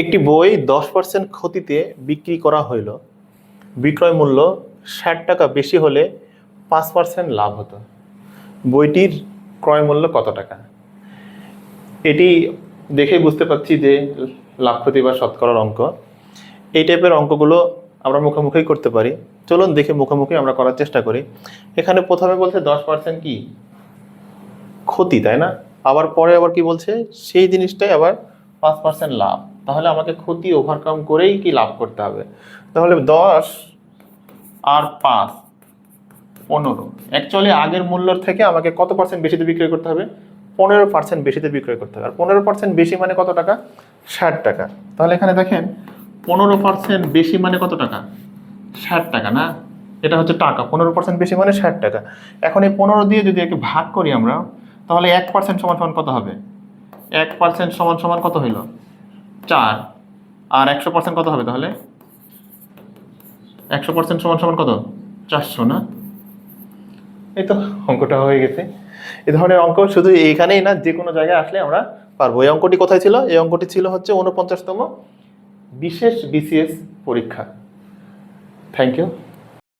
একটি বই দশ পার্সেন্ট ক্ষতিতে বিক্রি করা হইল। বিক্রয় মূল্য ষাট টাকা বেশি হলে পাঁচ পার্সেন্ট লাভ হতো। বইটির ক্রয় মূল্য কত টাকা? এটি দেখে বুঝতে পারছি যে লাভ ক্ষতি বা শতকরার অঙ্ক। এই টাইপের অঙ্কগুলো আমরা মুখোমুখি করতে পারি। চলুন দেখে মুখোমুখি আমরা করার চেষ্টা করি। এখানে প্রথমে বলছে দশ পার্সেন্ট কি? ক্ষতি, তাই না? আবার পরে আবার কি বলছে? সেই জিনিসটাই আবার পাঁচ পার্সেন্ট লাভ। তাহলে আমাকে ক্ষতি ওভারকাম করেই কি লাভ করতে হবে? তাহলে দশ আর পাঁচ, পনেরো। অ্যাকচুয়ালি আগের মূল্যর থেকে আমাকে কত পার্সেন্ট বেশিতে বিক্রয় করতে হবে? পনেরো পার্সেন্ট বেশিতে বিক্রয় করতে হবে। আর পনেরো পার্সেন্ট বেশি মানে কত টাকা? ষাট টাকা। তাহলে এখানে দেখেন, পনেরো পার্সেন্ট বেশি মানে কত টাকা? ষাট টাকা, না? এটা হচ্ছে টাকা। পনেরো পার্সেন্ট বেশি মানে ষাট টাকা। এখন এই পনেরো দিয়ে যদি একে ভাগ করি আমরা, তাহলে এক পার্সেন্ট সমান সমান কত হবে? এক পার্সেন্ট সমান সমান কত হইল? চার। আর একশো পার্সেন্ট কত হবে তাহলে? একশো পার্সেন্ট সমান সমান কত? চারশো, না? এই তো অঙ্কটা হয়ে গেছে। এই ধরনের অঙ্ক শুধু এইখানেই না যে কোনো জায়গায় আসলে আমরা পারব। এই অঙ্কটি কোথায় ছিল? এই অঙ্কটি ছিল হচ্ছে উনপঞ্চাশতম বিশেষ বিসিএস পরীক্ষা। Thank you